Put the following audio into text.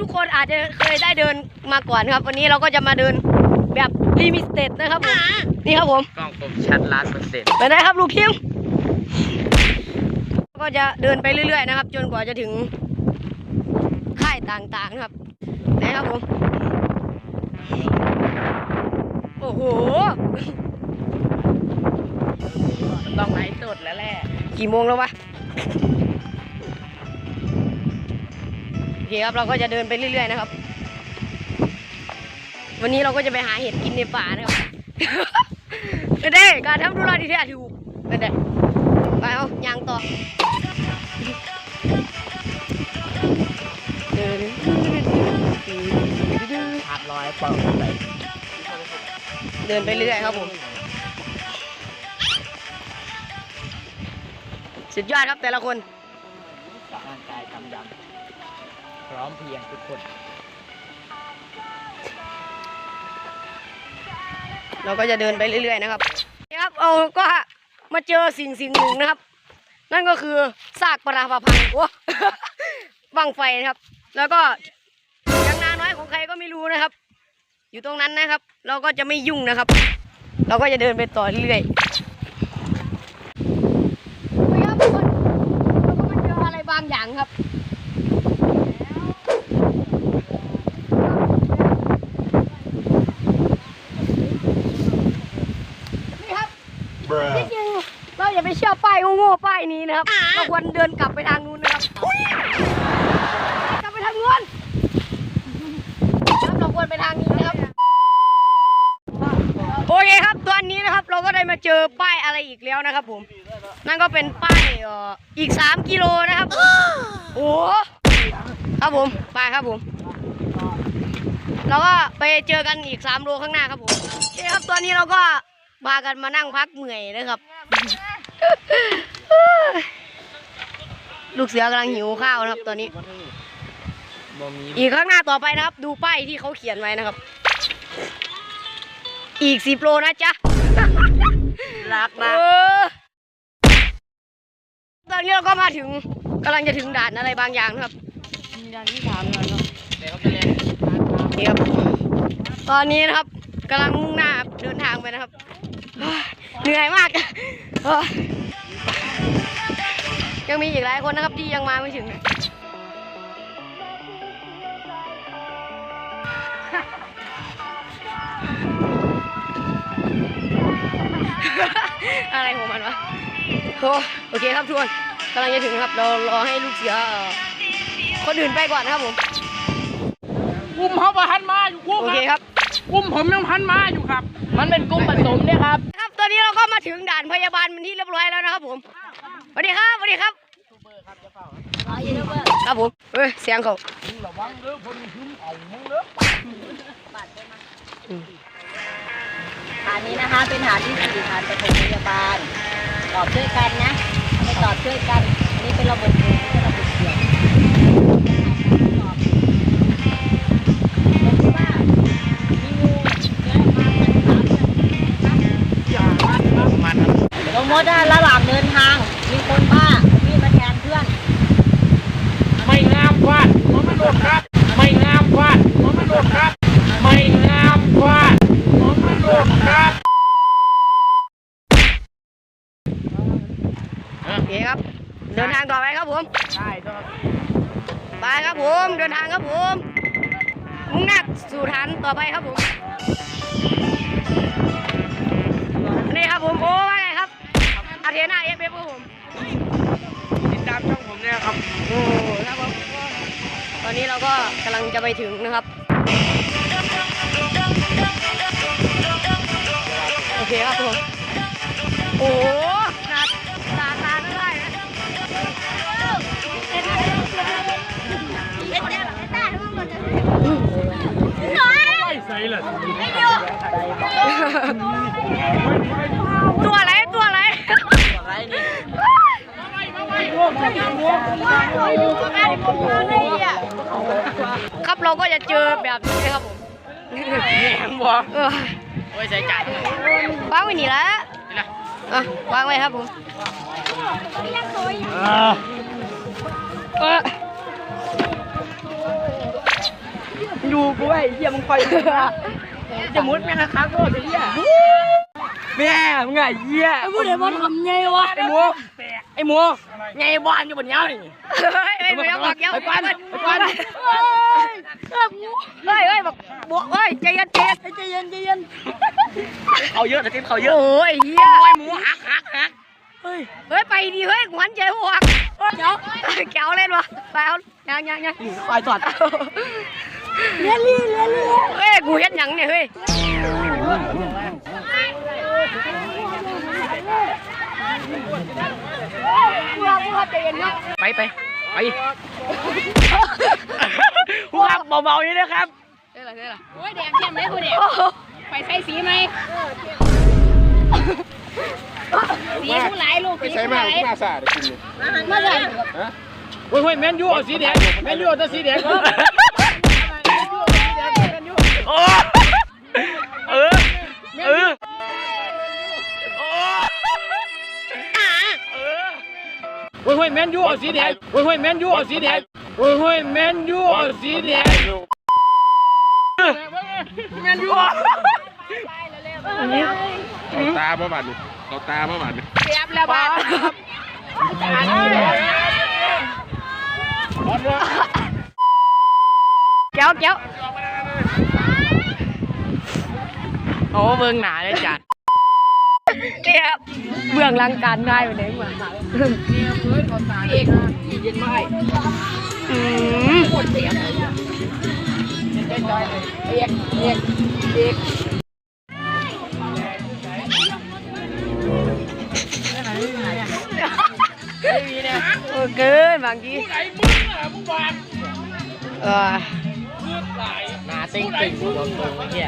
ทุกคนอาจจะเคยได้เดินมาก่อนครับ วันนี้เราก็จะมาเดินแบบลิมิเต็ดนะครับผมนี่ครับผมกล้องผมชัดล้านเปอร์เซ็นต์ไปไหนครับลูกทีมก็จะเดินไปเรื่อยๆนะครับ จนกว่าจะถึงค่ายต่างๆนะครับนะครับผมโอ้โหต้องไหนสดแล้วแหละกี่โมงแล้ววะ เคครับเราก็จะเดินไปเรื่อยๆนะครับ วันนี้เราก็จะไปหาเห็ดกินในป่านะครับไม่ได้การทำธุระที่แท้ถูกไม่ได้ไปเอายางต่อเดินขาดร้อยเปิดเลยเดินไปเรื่อยครับผมสุดยอดครับแต่ละคนร่างกายกำยำ พร้อมเพรียงทุกคน เราก็จะเดินไปเรื่อยๆนะครับนี่ครับเอาก็มาเจอสิ่งสิ่งหนึ่งนะครับ นั่นก็คือซากปลาปะพังโอ้บังไฟนะครับ แล้วก็ยังนาน้อยของใครก็ไม่รู้นะครับ อยู่ตรงนั้นนะครับ เราก็จะไม่ยุ่งนะครับ เราก็จะเดินไปต่อเรื่อยๆนี่ครับทุกคนเราก็มาเจออะไรบางอย่างครับ นี่ครับ ที่จริงเราอย่าไปเชื่อ ป้ายโง่ๆป้ายนี้นะครับเราควรเดินกลับไปทางนู้นนะครับกลับไปทางนู้นครับเราควรไปทางนี้นะครับโอเคครับตอนนี้นะครับเราก็ได้มาเจอป้ายอะไรอีกแล้วนะครับ ผม นั่นก็เป็นป้ายเอ่ออีกสามกิโลนะครับโอ้โหครับผมไปครับผมเราก็ไปเจอกันอีกสามโลข้างหน้าครับผมโอเคครับตอนนี้เราก็พากันมานั่งพักเหนื่อยนะครับ ลูกเสือกำลังหิวข้าวนะครับตอนนี้ บ่มีอีกข้างหน้าต่อไปนะครับ ดูป้ายที่เขาเขียนไว้นะครับ อีกสิบโลนะจ๊ะรักเอนะอตอนนี้เราก็มาถึงกำลังจะถึงด่านอะไรบางอย่างนะครับยันที่ถามหน่อยเนาะเดี๋ยวเขาไปเล่นนี่ครับตอนนี้นะครับกำลังมุ่งหน้าเดินทางไปนะครับ เหนื่อยมากเฮ้ ยยังมีอีกหลายคนนะครับที่ยังมาไม่ถึงอะไรของมันวะโอ้โอเคครับทุกคนกำลังจะถึงครับ เรารอให้ลูกเสือเอ่อคนอื่นไปก่อนนะครับผมกุ้มเขาประหันมาอยู่กุ้มโอเคครับกุ้มผมยังพันมาอยู่ครับ มันเป็นกุ้มผสมเนี่ยครับ ครับตอนนี้เราก็มาถึงด่านพยาบาลเป็นที่เรียบร้อยแล้วนะครับผมสวัสดีครับสวัสดีครับครับผมเฮ้ยเสียงเขาระวังเด้อคนหึมเอามึงเด้อฐานนี้นะคะเป็นฐานที่สี่ฐานปฐมพยาบาลตอบช่วยกันนะไม่ตอบช่วยกันอันนี้เป็นระบบ มมติว่าระหว่างเดินทาง มีคนบ้ามีดมาแทนเพื่อน ไม่งามฟาดหัวไม่โดนครับ ไม่งามฟาดหัวไม่โดนครับ ไม่งามฟาดหัวไม่โดนครับโอเคครับ เดินทางต่อไปครับผมได้ต้องไปครับผม เดินทางครับผม มุ่งหน้าสู่ฐานต่อไปครับผม นี่ครับผมโอ้ว่าไงครับอาเทนาเอฟเอฟครับผมติดตามช่องผมเนี่ยครับโอ้ครับผมตอนนี้เราก็กำลังจะไปถึงนะครับโอเคครับผมโอ้โหหนาตาตาไม่ได้นะตัวอะไรตัวอะไรอะไร ครับเราก็จะเจอแบบนี้ครับผมแหงบ่เออโอ้ยใส่จานนี่วางไว้นี่ละนะอะวางไว้ครับผมอ่าเออดูกูไอ้เหี้ยมึงคอยดูนะจะมุดแม่งค้างโคตรไอ้เหี้ยแม่มึงไงเหี้ยไอ้ผู้ใดมาทำไงวะไอ้หมูไอ้หมูไงบ้านอยู่บนเนี้ยนี่เฮ้ยเฮ้ยไม่ต้องบอกเย้าไอ้ปันไอ้ปันเฮ้ยเฮ้ยเฮ้ยเฮ้ยบอกบวกเฮ้ยใจเย็นใจเย็นใจเย็นใจเย็นเขาเยอะนะทิปเขาเยอะโอ้ยเหี้ยโอ้ยหมูหัก หักหักเฮ้ยเฮ้ยไปดีเฮ้ยกูหันใจหัวเดี๋ยวแก้วเล่นวะไปเอายังยังยังคอยสอดเลี้ยลี่เลี้ยลี่เฮ้ยกูเฮ็ดหยังเนี่ยเฮ้ยกูว่ากูว่า ใจเย็นเนาะไปไปไปผู้ขับเบาๆนี่นะครับเฮ้ยอะไรเฮ้ยอะไรโอ้ยแดงเข้มเลยผู้เด็กโอ้โหไปใส่สีไหมสีผู้หลายลูกสีผู้หลายมาใส่มาใส่เฮ้ยเฮ้ยแมนยูเอาสีแดงแมนยูเอาแต่สีแดงก่อน เฮ้ยเฮ้ยแมนยูเอาสีแดงเฮ้ยเฮ้ยแมนยูเอาสีแดงเฮ้ยเฮ้ยแมนยูเอาสีแดงแมนยูเขาตาบ่บัดนี่เขาตาบ่บัดนี่เสียบแล้วบ้านแก้วแก้วโอ้เบิ่งหนาเลยจัดเนี่ยครับเบื้องหลังการได้ไปไหนมาอืมเออเกินบางทีไหนมึงอะมึงบอกเออมึงไหนหนาเต็งติ่งตรงตรงเนี้